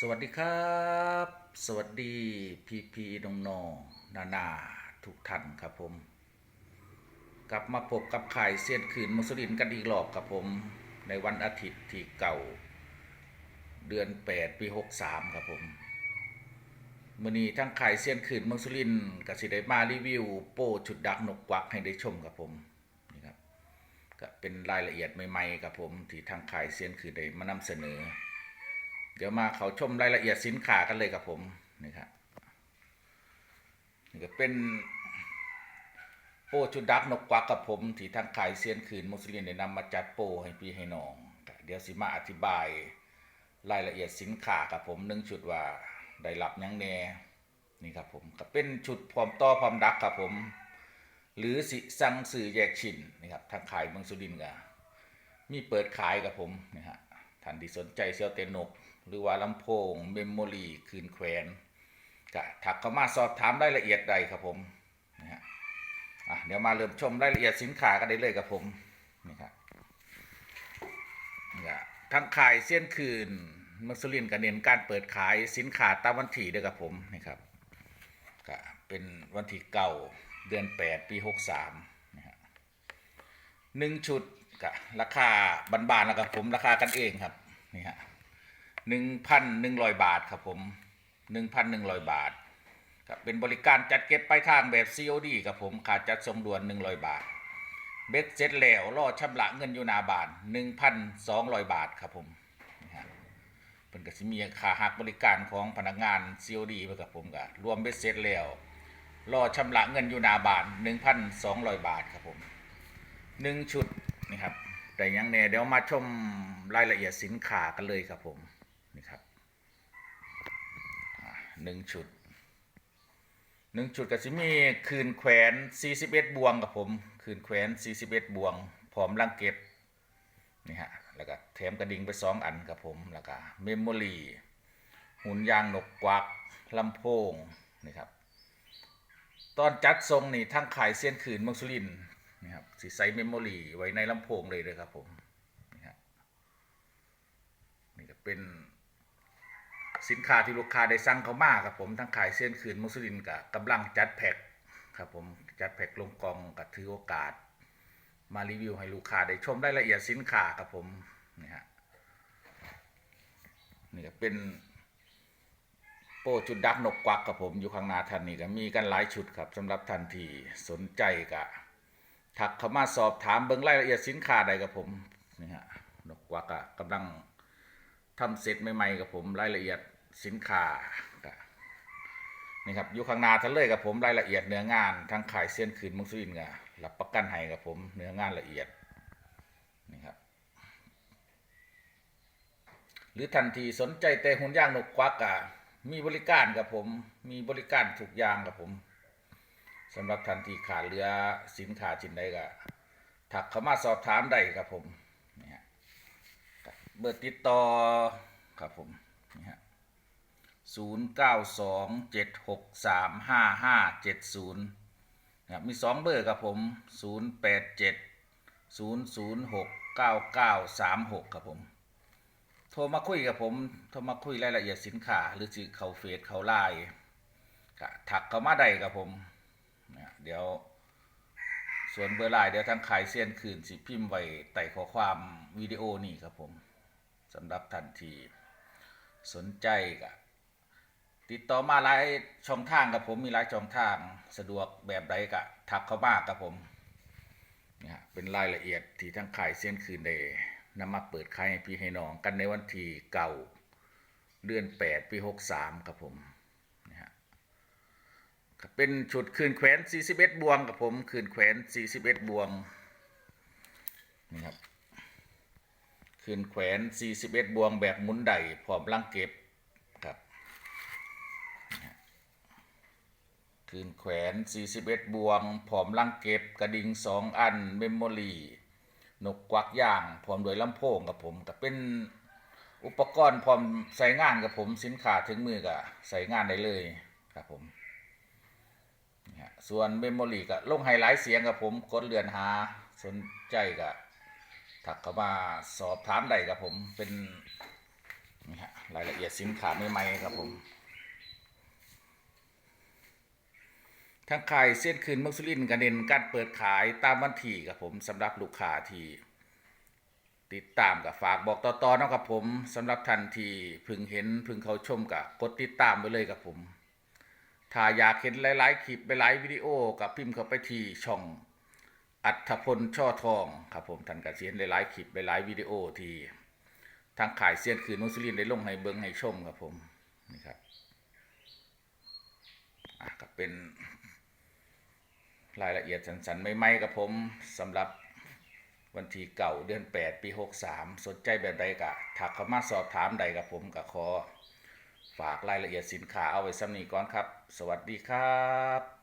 สวัสดีครับ สวัสดีพีพีน้องนองนานาทุกท่านครับผม กลับมาพบกับข่ายเซียนขืนมุสลินกันอีกรอบครับผม ในวันอาทิตย์ที่เก่า เดือน 8 ปี 63 ครับผมมื่อนี้ทั้งข่ายเซียนขืนมุสลินกับสิได้มารีวิว โป้ชุดดักนกกวักให้ได้ชมครับผมนี่ครับก็เป็นรายละเอียดใหม่ๆครับผมที่ทางข่ายเซียนขืนได้มานำเสนอ เดี๋ยวมาเขาชมรายละเอียดสินค้ากันเลยครับผมนี่ครับนี่ก็เป็นโป้ชุดดักนกกวักกับผมที่ทางขายเซียนขืนมุสลิมได้นำมาจัดโป้ให้พี่ให้น้อง เดี๋ยวสิมาอธิบายรายละเอียดสินค้ากับผมหนึ่งชุดว่าได้รับยังแน่นี่ครับผมก็เป็นชุดพร้อมต่อพร้อมดักครับผม หรือสิสั่งสื่อแยกชิ้นนี่ครับทางขายเมืองสุรินทร์ก็มีเปิดขายกับผมนะฮะท่านที่สนใจเซียวเตนก หรือว่าลำโพงเมมโมรีคืนแขวนก็ถักเข้ามาสอบถามรายละเอียดใดครับผมนะฮะอะเดี๋ยวมาเริ่มชมรายละเอียดสินค้ากันได้เลยครับผมนี่ครับนี่ครับทางขายเส้นคืนมืองสุรินทร์ก็เน้นการเปิดขายสินค้าตามวันที่เด้วยครับผมนี่ครับก็เป็นวันที่เก่าเดือน 8 ปี 63นะฮะหนึ่งชุดก็ราคาบานๆแล้วครับผมราคากันเองครับนี่ฮะ หนึ่งพันหนึ่งร้อยบาทครับผมหนึ่งพันหนึ่งร้อยบาทครับเป็นบริการจัดเก็บปลายทางแบบ COD ครับผมขาดจัดส่งด่วนหนึ่งร้อยบาท เบ็ดเสร็จแล้วรอชำระเงินอยู่หนาบานหนึ่งพันสองร้อยบาทครับผมนะฮะเป็นกสิมีค่าหักบริการของพนักงาน COD ไปกับผมก็รวมเบ็ดเสร็จแล้วรอชำระเงินอยู่หนาบานหนึ่งพันสองร้อยบาทครับผมหนึ่งชุดนี่ครับแต่ยังเนี่ยเดี๋ยวมาชมรายละเอียดสินค้ากันเลยครับผม นี่ครับหนึ่งชุดหนึ่งชุดก็จะมีคืนแขวน41บวงกับผมคืนแขวน41บวงพร้อมลังเก็บนี่ฮะแล้วก็แถมกระดิ่งไปสองอันครับผมแล้วก็เมมโมรีหุ่นยางนกกวักลำโพงนี่ครับตอนจัดทรงนี่ทั้งขายเส้นคืนมืองสุรินนี่ครับสิใส่เมมโมรีไว้ในลำโพงเลยเลยครับผมนี่ฮะนี่ก็เป็น สินค้าที่ลูกค้าได้สั่งเขามาครับผมทั้งขายเส้นคืนมุสลินกับกำลังจัดแพ็คครับผมจัดแพ็คลงกองกับถือโอกาส มารีวิวให้ลูกค้าได้ชมรายละเอียดสินค้าครับผมนี่ฮะนี่ก็เป็นโป้ชุดดักนกกวักครับผมอยู่ข้างหน้าท่านนี่ก็มีกันหลายชุดครับสำหรับท่านที่สนใจก็ทักเข้ามาสอบถามเบิ่งรายละเอียดสินค้าได้ครับผมนี่ฮะนกกวักอะกำลังทำเสร็จใหม่ๆกับผมรายละเอียด สินค้านี่ครับอยู่ข้างหน้าท่านเลยกับผมรายละเอียดเนื้องานทั้งขายเส้นคืนมุสลินก็รับประกันให้กับผมเนื้องานละเอียดนี่ครับหรือทันทีสนใจแต่หุ่นย่างนกควักอะมีบริการกับผม มีบริการทุกอย่างกับผมสำหรับทันทีขาดเหลือสินค้าชิ้นใดก็ถักเข้ามาสอบถามได้ครับผมนี่ฮะเบอร์ติดต่อครับผมนี่ฮะ ศูนย์เก้าสองเจ็ดหกสามห้าห้าเจ็ดศูนย์นะครับมีสองเบอร์ครับผมศูนย์แปดเจ็ดศูนย์ศูนย์หกเก้าเก้าสามหกครับผม โทรมาคุยกับผม โทรมาคุยรายละเอียดสินค้า หรือสิเขาเฟซเขาไลน์ถักเขามาได้ครับผมเนี่ยเดี๋ยวส่วนเบอร์ไลน์เดี๋ยวทางขายเส้นคืนสิพิมพ์ไว้ใต้ข้อความวิดีโอนี่ครับผมสำหรับท่านทีสนใจก็ ติดต่อมาหลายช่องทางกับผมมีหลายช่องทางสะดวกแบบใดก็ทักเข้ามากับผมนี่ฮะเป็นรายละเอียดที่ทางขายเส้นคืนได้นำมาเปิดขายให้พี่ให้น้องกันในวันที่เก่าเดือน8ปี63ครับผมก็เป็นชุดคืนแขวน41บวงกับผมคืนแขวน41บวงนี่ครับคืนแขวน41บวงแบบหมุนไดพร้อมลังเก็บนี่ฮะ คืนแขวน 41 บวงพร้อมลังเก็บกระดิ่ง2อัน เมมโมรีนกกวักย่าง พร้อมด้วยลำโพงกับผมก็เป็นอุปกรณ์พร้อมใส่งานกับผมสินค้าถึงมือก็ใส่งานได้เลยครับผมนะฮะส่วนเมมโมรีก็ลงไฮไลท์เสียงกับผมกดเลื่อนหาสนใจก็ถักเข้ามาสอบถามได้กับผมเป็นนี่ฮะรายละเอียดสินค้าใหม่ๆครับผม ทางขายเส้นคืนมืองสุรินทร์กันเน้นการเปิดขายตามวันที่ครับผมสำหรับลูกค้าที่ติดตามกับฝากบอกต่อๆนาะครับผมสำหรับท่านทีพึงเห็นพึงเขาชมกับกดติดตามไปเลยครับผมถ้าอยากเห็นหลายๆคลิปหลายๆวิดีโอกับพิมพ์เข้าไปที่ช่องอัธพลช่อทองครับผมท่านก็สิเห็นหลายๆคลิปหลายๆวิดีโอที่ทางขายเสียนคืนนุสลินได้ลงให้เบิ้งให้ชมครับผมนี่ครับอะก็เป็น รายละเอียดสันๆไม่ๆกับผมสำหรับวันที่เก่าเดือน 8 ปี 63 สนใจแบบใดกะถักเข้ามาสอบถามใดกับผมกับขอฝากรายละเอียดสินค้าเอาไว้สำนีก่อนครับ สวัสดีครับ